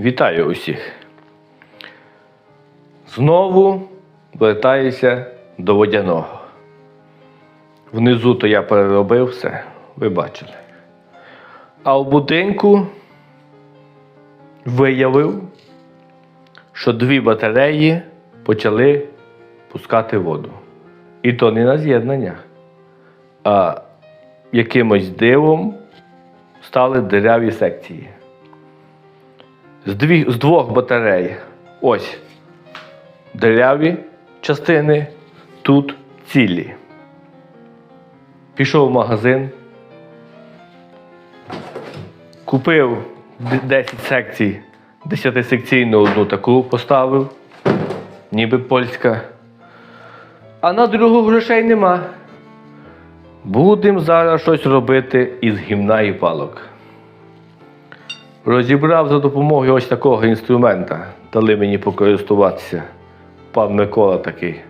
Вітаю усіх. Знову вертаюся до водяного. Внизу то я переробив все, ви бачили. А в будинку виявив, що дві батареї почали пускати воду. І то не на з'єднання, а якимось дивом стали диряві секції. З, дві, з двох батарей ось диряві частини, тут цілі. Пішов в магазин, купив 10 секцій, 10-секційну одну таку поставив, ніби польська. А на другу грошей нема. Будемо зараз щось робити із гімна і палок. Розібрав за допомогою ось такого інструмента. Дали мені покористуватися. Пан Микола такий.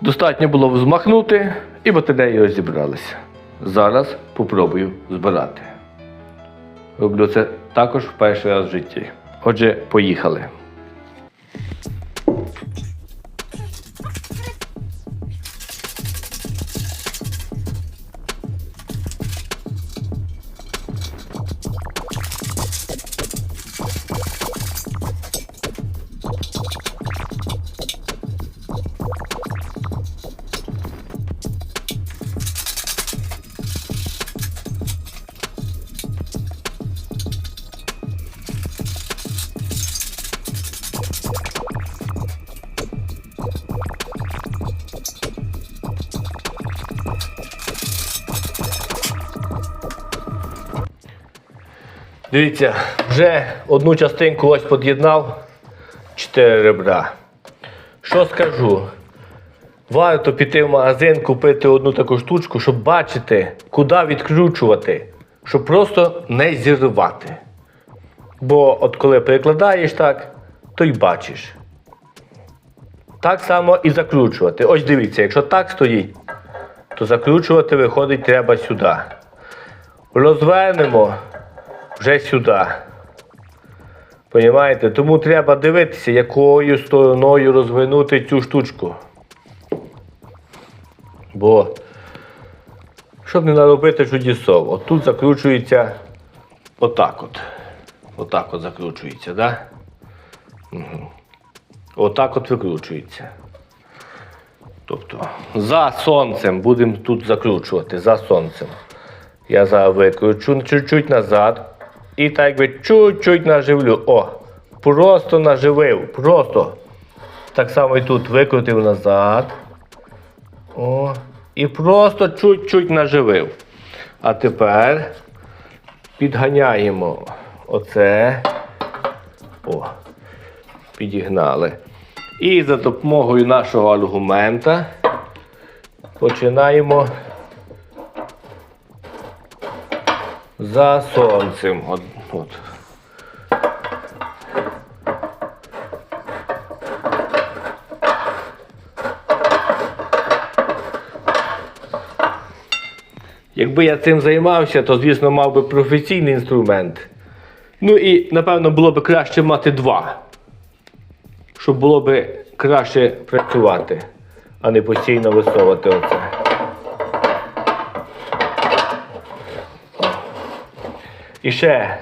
Достатньо було взмахнути і батареї розібралися. Зараз попробую збирати. Роблю це також в перший раз в житті. Отже, поїхали. Дивіться, вже одну частинку ось під'єднав 4 ребра. Що скажу? Варто піти в магазин, купити одну таку штучку, щоб бачити, куди відкручувати, щоб просто не зірвати. Бо от коли перекладаєш так, то й бачиш. Так само і закручувати. Ось дивіться, якщо так стоїть, то закручувати виходить треба сюди. Розвернемо вже сюди. Понімаєте? Тому треба дивитися, якою стороною розвернути цю штучку. Бо, щоб не наробити чудесов, от тут закручується отак от. Отак от закручується, да? Угу. Отак от викручується. Тобто за сонцем будемо тут закручувати, за сонцем. Я зараз викручу чуть-чуть назад. І так якби чуть-чуть наживлю. О! Просто наживив. Просто. Так само і тут викрутив назад. О. І просто чуть-чуть наживив. А тепер підганяємо оце. О. Підігнали. І за допомогою нашого аргумента починаємо за сонцем. От, от. Якби я цим займався, то, звісно, мав би професійний інструмент. Ну і, напевно, було б краще мати два. Щоб було б краще працювати, а не постійно висовувати оце. І ще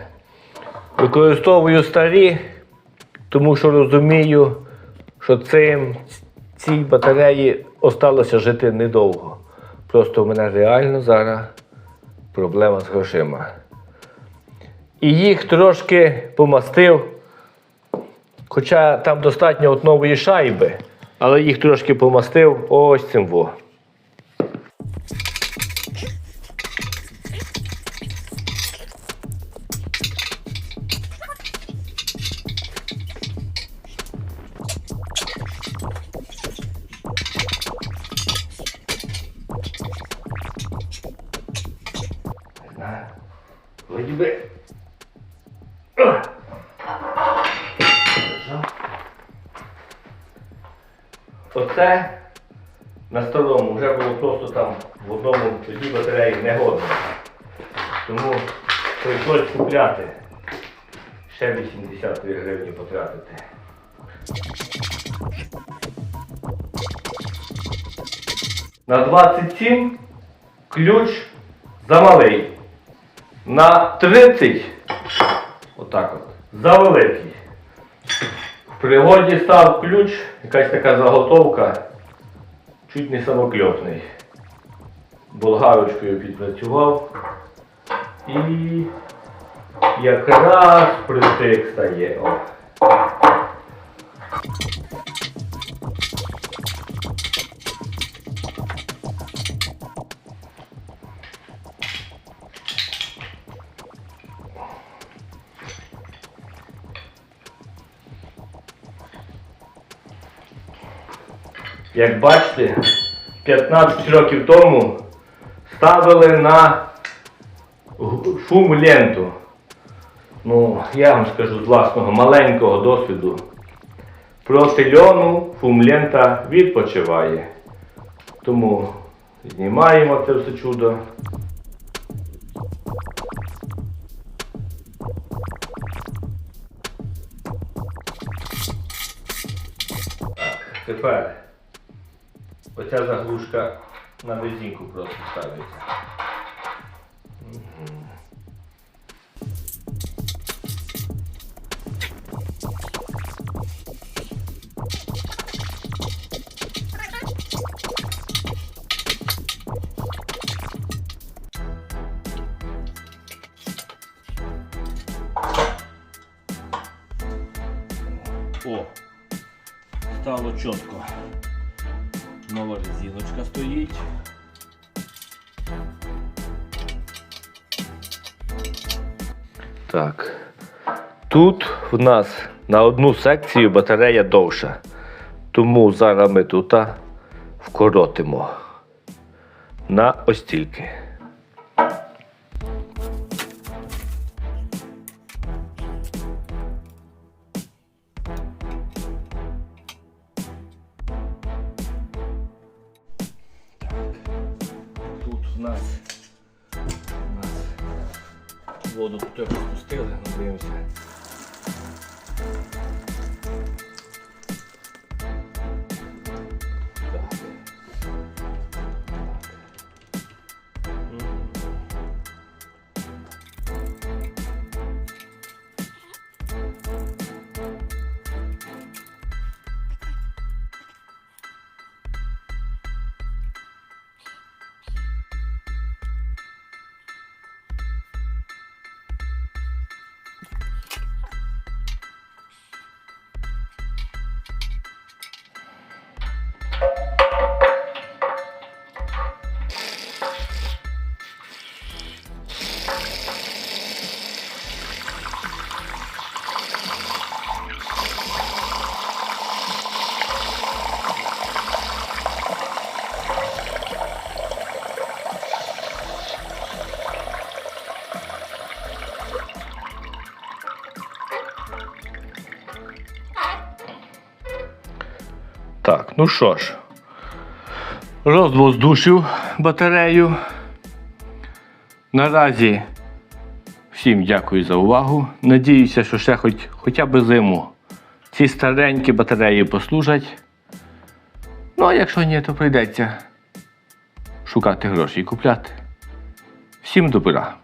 використовую старі, тому що розумію, що цим, цій батареї осталося жити недовго. Просто в мене реально зараз проблема з грошима. І їх трошки помастив, хоча там достатньо от нової шайби, але їх трошки помастив ось цим во. Оце на старому вже було просто там в одному тоді батареї не годно. Тому прийшлось купляти. ще 83 гривні потратити. На 27 ключ замалий. На 30 отак от, завеликий. Пригоді став ключ, якась така заготовка, чуть не самокльопний. Болгарочкою підпрацював і якраз притик стає. О. Як бачите, 15 років тому ставили на шум ленту. Ну, я вам скажу з власного маленького досвіду. Проти льону шум лента відпочиває. Тому знімаємо це все чудо. Так, тепер оця заглушка на резинку просто ставиться. О, стало чітко. Нова резиночка стоїть. Так. Тут в нас на одну секцію батарея довша. Тому зараз ми тут вкоротимо на ось стільки. Тут нас, нас воду трохи спустили, ну, Так, ну що ж, розвоздушив батарею. Наразі всім дякую за увагу. Надіюся, що ще хоч, хоча б зиму ці старенькі батареї послужать. Ну, а якщо ні, то прийдеться шукати гроші і купляти. Всім добра!